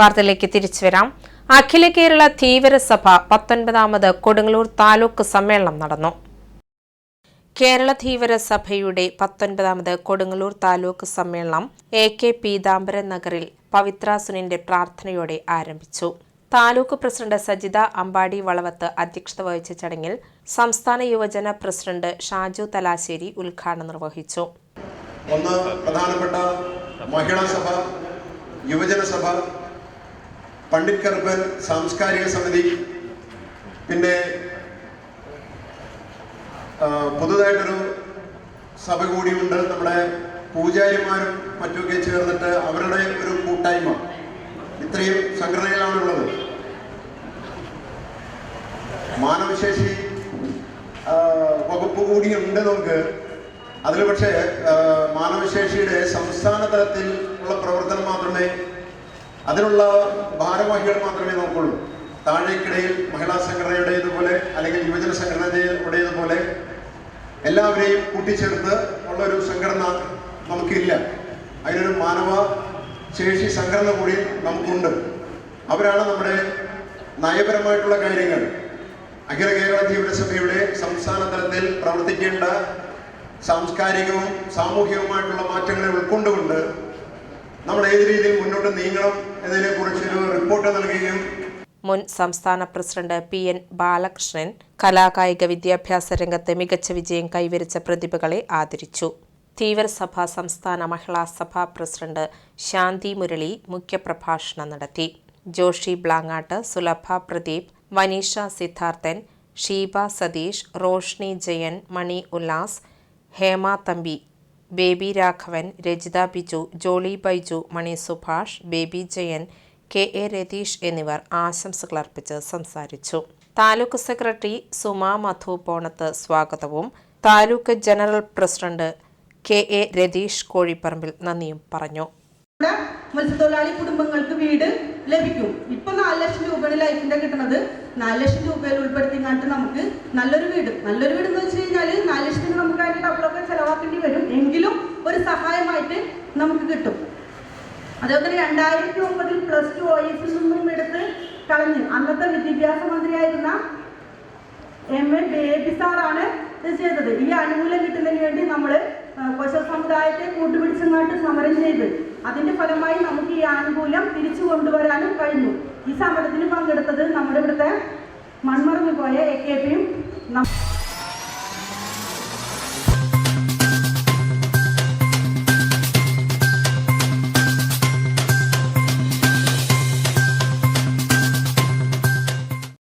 വാർത്തയിലേക്ക് തിരിച്ചു വരാം. അഖില കേരള ധീവരസഭ പത്തൊൻപതാമത് കൊടുങ്ങല്ലൂർ താലൂക്ക് സമ്മേളനം നടന്നു. കേരള ധീവരസഭയുടെ പത്തൊൻപതാമത് കൊടുങ്ങല്ലൂർ താലൂക്ക് സമ്മേളനം എ കെ പീതാംബരൻ നഗറിൽ പവിത്ര സുനിന്റെ പ്രാർത്ഥനയോടെ ആരംഭിച്ചു. താലൂക്ക് പ്രസിഡന്റ് സജിത അമ്പാടി വളവത്ത് അധ്യക്ഷത വഹിച്ച ചടങ്ങിൽ സംസ്ഥാന യുവജന പ്രസിഡന്റ് ഷാജു തലാശ്ശേരി ഉദ്ഘാടനം നിർവഹിച്ചു. ഒന്ന് പ്രധാനപ്പെട്ട മഹിളാ സഭ യുവജന സഭ പണ്ഡിറ്റ് കർബൻ സാംസ്കാരിക സമിതി പിന്നെ പുതുതായിട്ടൊരു സഭ കൂടിയുണ്ട് നമ്മുടെ പൂജാരിമാരും മറ്റുമൊക്കെ ചേർന്നിട്ട് അവരുടെ ഒരു കൂട്ടായ്മ. ഇത്രയും സംഘടനകളാണുള്ളത് മാനവശേഷി വകുപ്പ് കൂടിയുണ്ട് നമുക്ക്. അതിൽ പക്ഷേ മാനവശേഷിയുടെ സംസ്ഥാന തലത്തിൽ ഉള്ള പ്രവർത്തനം മാത്രമേ അതിനുള്ള ഭാരവാഹികൾ മാത്രമേ നോക്കുള്ളൂ. താഴേക്കിടയിൽ മഹിളാ സംഘടനയുടേതുപോലെ അല്ലെങ്കിൽ യുവജന സംഘടനയുടേതുപോലെ എല്ലാവരെയും കൂട്ടിച്ചേർത്ത് ഉള്ള ഒരു സംഘടന നമുക്കില്ല. അതിനൊരു മാനവ ശേഷി സംഘടന കൂടി നമുക്കുണ്ട്. അവരാണ് നമ്മുടെ നയപരമായിട്ടുള്ള കാര്യങ്ങൾ. അഖില കേരള ജീവനസഭയുടെ സംസ്ഥാന തലത്തിൽ പ്രവർത്തിക്കേണ്ട സാംസ്കാരികവും സാമൂഹികവുമായിട്ടുള്ള മാറ്റങ്ങളെ ഉൾക്കൊണ്ടുകൊണ്ട് നമ്മൾ ഏത് രീതിയിൽ മുന്നോട്ട് നീങ്ങണം എന്നതിനെ കുറിച്ചൊരു റിപ്പോർട്ട് നൽകുകയും മുൻ സംസ്ഥാന പ്രസിഡന്റ് പി എൻ ബാലകൃഷ്ണൻ കലാകായിക വിദ്യാഭ്യാസ രംഗത്ത് മികച്ച വിജയം കൈവരിച്ച പ്രതിഭകളെ ആദരിച്ചു. തീവ്രസഭ സംസ്ഥാന മഹിളാ സഭാ പ്രസിഡന്റ് ശാന്തി മുരളി മുഖ്യപ്രഭാഷണം നടത്തി. ജോഷി ബ്ലാങ്ങാട്ട് സുലഭ പ്രദീപ് വനീഷ സിദ്ധാർത്ഥൻ ഷീബ സതീഷ് റോഷ്നി ജയൻ മണി ഉല്ലാസ് ഹേമ തമ്പി ബേബി രാഘവൻ രജിത ബിജു ജോളി ബൈജു മണി സുഭാഷ് ബേബി ജയൻ കെ എ രതീഷ് എന്നിവർ ആശംസകൾ അർപ്പിച്ച് സംസാരിച്ചു. താലൂക്ക് സെക്രട്ടറി സുമ മധു പോണത്ത് സ്വാഗതവും. Taluk general president K A Ratheesh Kozhipparambil നന്ദിയും പറഞ്ഞു. മത്സ്യത്തൊഴിലാളി കുടുംബങ്ങൾക്ക് വീട് ലഭിക്കും. ഇപ്പൊ നാല് ലക്ഷം രൂപയാണ് ലൈഫിന്റെ കിട്ടുന്നത് നാല് ലക്ഷം രൂപയിൽ ഉൾപ്പെടുത്തി നമുക്ക് നല്ലൊരു വീട്. നല്ലൊരു വീട് എന്ന് വെച്ച് കഴിഞ്ഞാൽ നാല് ലക്ഷത്തിന് നമുക്ക് അതിന്റെ ഡബിളൊക്കെ ചെലവാക്കേണ്ടി വരും എങ്കിലും ഒരു സഹായമായിട്ട് നമുക്ക് കിട്ടും. അതേപോലെ രണ്ടായിരത്തി ഒമ്പതിൽ പ്ലസ് ടു ഒ എസിൽ നിന്നും എടുത്ത് കളഞ്ഞ്. അന്നത്തെ വിദ്യാഭ്യാസ മന്ത്രിയായിരുന്ന എം എ ബേബി സാറാണ് ഇത് ചെയ്തത്. ഈ ആനുകൂല്യം കിട്ടുന്നതിന് വേണ്ടി നമ്മൾ കൊശ സമുദായത്തെ കൂട്ടുപിടിച്ചങ്ങാട്ട് സമരം ചെയ്ത് അതിന്റെ ഫലമായി നമുക്ക് ഈ ആനുകൂല്യം തിരിച്ചു കൊണ്ടുവരാനും കഴിഞ്ഞു. ഈ സമരത്തിന് പങ്കെടുത്തത് നമ്മുടെ ഇവിടുത്തെ മൺമറഞ്ഞു പോയ എ കെ പിയും